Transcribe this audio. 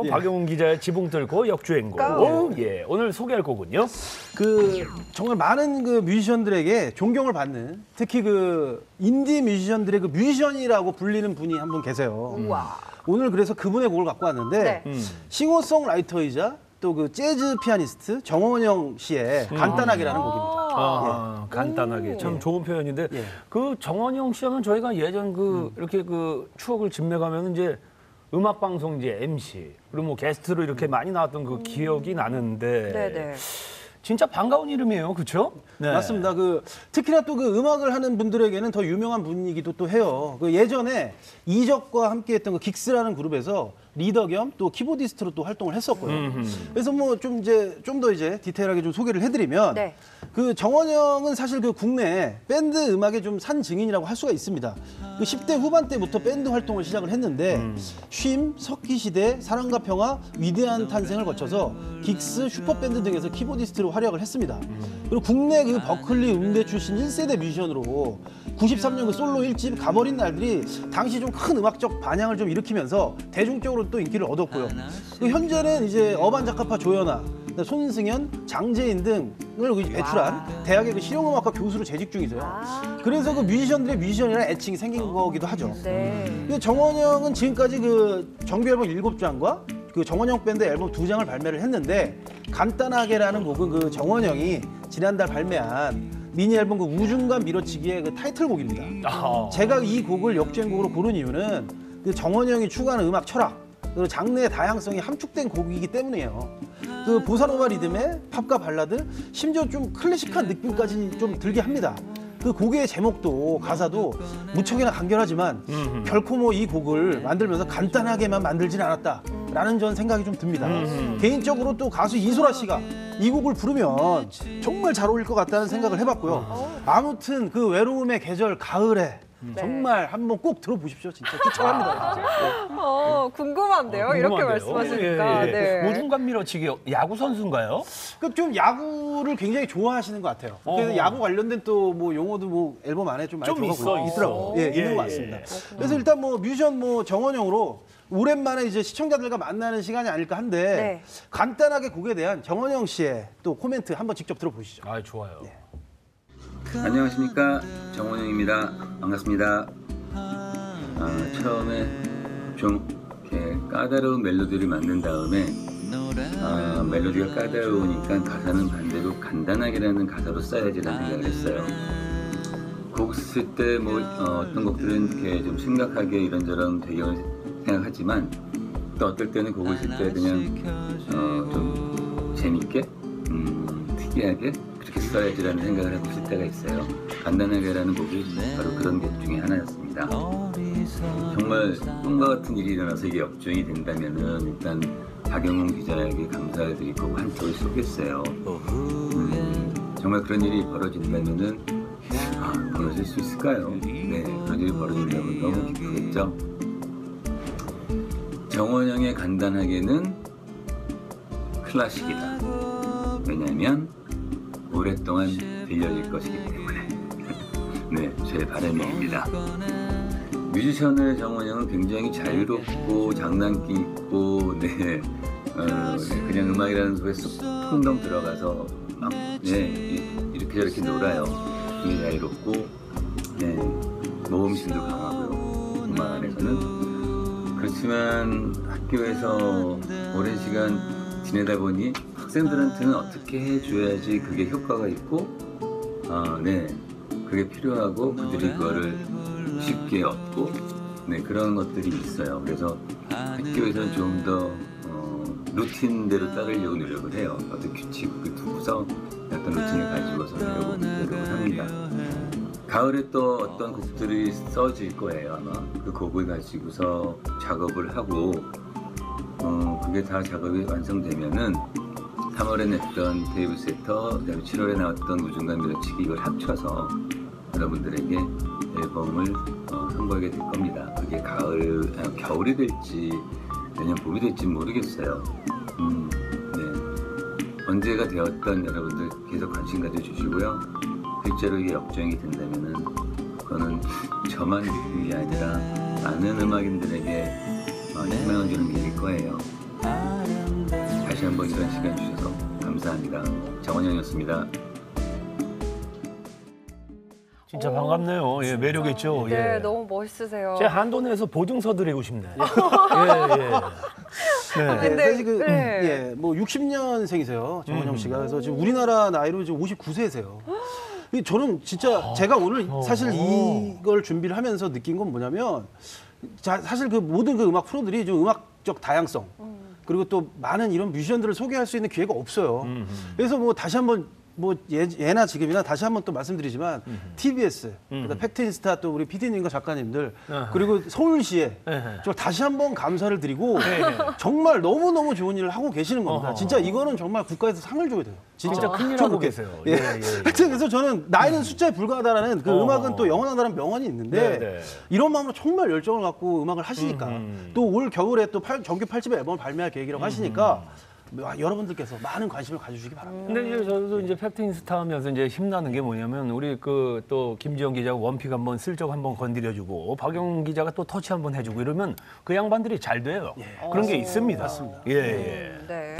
어, 박용훈 기자의 지붕 뚫고 역주행곡. 오, 예, 오늘 소개할 곡은요. 그 정말 많은 그 뮤지션들에게 존경을 받는 특히 그 인디 뮤지션들의 그 뮤지션이라고 불리는 분이 한 분 계세요. 우와. 오늘 그래서 그분의 곡을 갖고 왔는데 네. 싱어송라이터이자 또 그 재즈 피아니스트 정원영 씨의 간단하게라는 곡입니다. 아, 간단하게 참 좋은 표현인데 예. 그 정원영 씨하면 저희가 예전 그 이렇게 그 추억을 진맥하면 이제 음악 방송 이제 MC 그리고 뭐 게스트로 이렇게 많이 나왔던 그 기억이 나는데 네네. 진짜 반가운 이름이에요, 그렇죠? 맞습니다. 그 특히나 또 그 음악을 하는 분들에게는 더 유명한 분이기도 또 해요. 그 예전에 이적과 함께했던 그 긱스라는 그룹에서 리더 겸 또 키보디스트로 또 활동을 했었고요. 그래서 뭐 좀 이제 좀 더 이제 디테일하게 좀 소개를 해드리면 네. 그 정원영은 사실 그 국내 밴드 음악의 좀 산 증인이라고 할 수가 있습니다. 그 10대 후반 때부터 밴드 활동을 시작을 했는데 쉼, 석기 시대, 사랑과 평화, 위대한 탄생을 거쳐서 긱스, 슈퍼밴드 등에서 키보디스트로 활약을 했습니다. 그리고 국내 그 버클리 음대 출신 1세대 뮤지션으로 93년 그 솔로 1집 가버린 날들이 당시 좀 큰 음악적 반향을 좀 일으키면서 대중적으로 또 인기를 얻었고요. 그 현재는 이제 어반 자카파 조연아, 손승연, 장재인 등을 그 배출한 대학의 그 실용음악과 교수로 재직 중이세요. 아. 그래서 그 뮤지션들의 뮤지션이라는 애칭이 생긴 거기도 하죠. 네. 그 정원영은 지금까지 그 정규 앨범 7장과 그 정원영 밴드 앨범 2장을 발매를 했는데 간단하게라는 곡은 그 정원영이 지난달 발매한 미니 앨범 그 우중간 밀어치기의 그 타이틀곡입니다. 아, 제가 이 곡을 역주행곡으로 고른 이유는 그 정원영이 추구하는 음악 철학 그리고 장르의 다양성이 함축된 곡이기 때문이에요. 그 보사노바 리듬에 팝과 발라드 심지어 좀 클래식한 느낌까지 좀 들게 합니다. 그 곡의 제목도 가사도 무척이나 간결하지만 결코 뭐 이 곡을 만들면서 간단하게만 만들지는 않았다 라는 전 생각이 좀 듭니다. 개인적으로 또 가수 이소라 씨가 이 곡을 부르면 정말 잘 어울릴 것 같다는 생각을 해봤고요. 아무튼 그 외로움의 계절 가을에 정말 한번 꼭 들어보십시오. 진짜 추천합니다. 진짜. 어, 궁금한데요. 이렇게 궁금한데요. 말씀하시니까. 예, 예. 네. 우중간 밀어치기 야구 선수인가요? 그좀 야구를 굉장히 좋아하시는 것 같아요. 그래서. 야구 관련된 또 뭐 용어도 뭐 앨범 안에 좀 많이 좀 들어가고 있어, 있더라고요. 있어. 예, 예, 있는 것 예. 같습니다. 그래서 일단 뭐 뮤지션 뭐 정원영으로 오랜만에 이제 시청자들과 만나는 시간이 아닐까 한데 네. 간단하게 곡에 대한 정원영 씨의 또 코멘트 한번 직접 들어보시죠. 아, 좋아요. 안녕하십니까 정원영입니다. 반갑습니다. 아, 처음에 좀 이렇게 까다로운 멜로디를 만든 다음에 아, 멜로디가 까다로우니까 가사는 반대로 간단하게라는 가사로 써야지라는 생각을 했어요. 곡 쓸 때뭐 어, 떤 곡들은 이렇게 좀 심각하게 이런저런 배경을 생각하지만 또 어떨 때는 곡을 쓸 때 그냥 어, 좀 재밌게 음, 특이하게 그렇게 써야지라는 생각을 하고 쓸 때가 있어요. 간단하게라는 곡이 바로 그런 곡 중에 하나였습니다. 정말 꿈과 같은 일이 일어나서 이게 역주행이 된다면은 일단 박영훈 기자에게 감사를 드리고 한턱을 쏘겠어요. 음, 정말 그런 일이 벌어진다면은 아, 벌어질 수 있을까요? 네, 그런 일이 벌어진다면 너무 기쁘겠죠. 정원영의 간단하게는 클래식이다. 왜냐하면 오랫동안 들려질 것이기 때문에. 네, 제 바람입니다. 뮤지션의 정원영은 굉장히 자유롭고 장난기 있고, 네, 어, 네, 그냥 음악이라는 쏙 풍덩 들어가서 막, 네, 이- 이렇게 저렇게 놀아요. 굉장히 자유롭고, 네, 모험심도 강하고요. 음악 안에서는. 그렇지만 학교에서 오랜 시간 지내다 보니 학생들한테는 어떻게 해줘야지 그게 효과가 있고, 아, 네, 그게 필요하고 그들이 그거를 쉽게 얻고, 네, 그런 것들이 있어요. 그래서 학교에서는 좀더 어, 루틴대로 따르려고 노력을 해요. 어떤 규칙을 두고서 어떤 루틴을 가지고서 노력을 합니다. 가을에 또 어떤 곡들이 써질 거예요 아마 그 곡을 가지고서 작업을 하고 어 그게 다 작업이 완성되면은 3월에 냈던 데이브 세터 그다음에 7월에 나왔던 우중간 밀어치기 이걸 합쳐서 여러분들에게 앨범을 어, 선보이게 될 겁니다 그게 가을 아, 겨울이 될지 내년 봄이 될지 모르겠어요 음, 네. 언제가 되었던 여러분들 계속 관심 가져주시고요 실제로 이게 역주행이 된다면은 그거는 저만 느끼는 게 아니라 많은 음악인들에게 어, 희망을 주는 일일 거예요. 다시 한번 이런 시간 주셔서 감사합니다. 정원영이었습니다. 진짜 반갑네요. 예, 매력 있죠. 네, 예. 너무 멋있으세요. 제 한돈에서 보증서 드리고 싶네. 예, 예. 네. 근데, 네, 사실 그, 네. 예, 뭐 60년생이세요. 정원영 음. 씨가. 그래서 지금 우리나라 나이로 지금 59세세요. 저는 진짜 제가 오늘 사실 이걸 준비를 하면서 느낀 건 뭐냐면 자, 사실 그 모든 그 음악 프로들이 좀 음악적 다양성 그리고 또 많은 이런 뮤지션들을 소개할 수 있는 기회가 없어요. 그래서 뭐 다시 한번 뭐 예, 예나 지금이나 다시 한번 또 말씀드리지만 TBS, 그다음 팩트인스타 또 우리 PD님과 작가님들 아하. 그리고 서울시에 네. 저 다시 한번 감사를 드리고 정말 너무 너무 좋은 일을 하고 계시는 겁니다. 어허. 진짜 이거는 정말 국가에서 상을 줘야 돼요. 진짜, 큰일 저 하고. 계세요. 예. 예, 예, 예. 하여튼 그래서 저는 나이는 숫자에 불과하다라는 그 어. 음악은 또 영원하다는 명언이 있는데 네, 네. 이런 마음으로 정말 열정을 갖고 음악을 하시니까 음. 또올 겨울에 또 팔- 정규 8집 앨범을 발매할 계획이라고 하시니까 아, 여러분들께서 많은 관심을 가져주시기 바랍니다. 근데 이제 저도 이제 팩트 인스타 하면서 이제 힘나는 게 뭐냐면 우리 그 또 김지영 기자가 원픽 한번 슬쩍 한번 건드려주고 박영 기자가 또 터치 한번 해주고 이러면 그 양반들이 잘 돼요. 그런 게 있습니다. 예, 예. 네.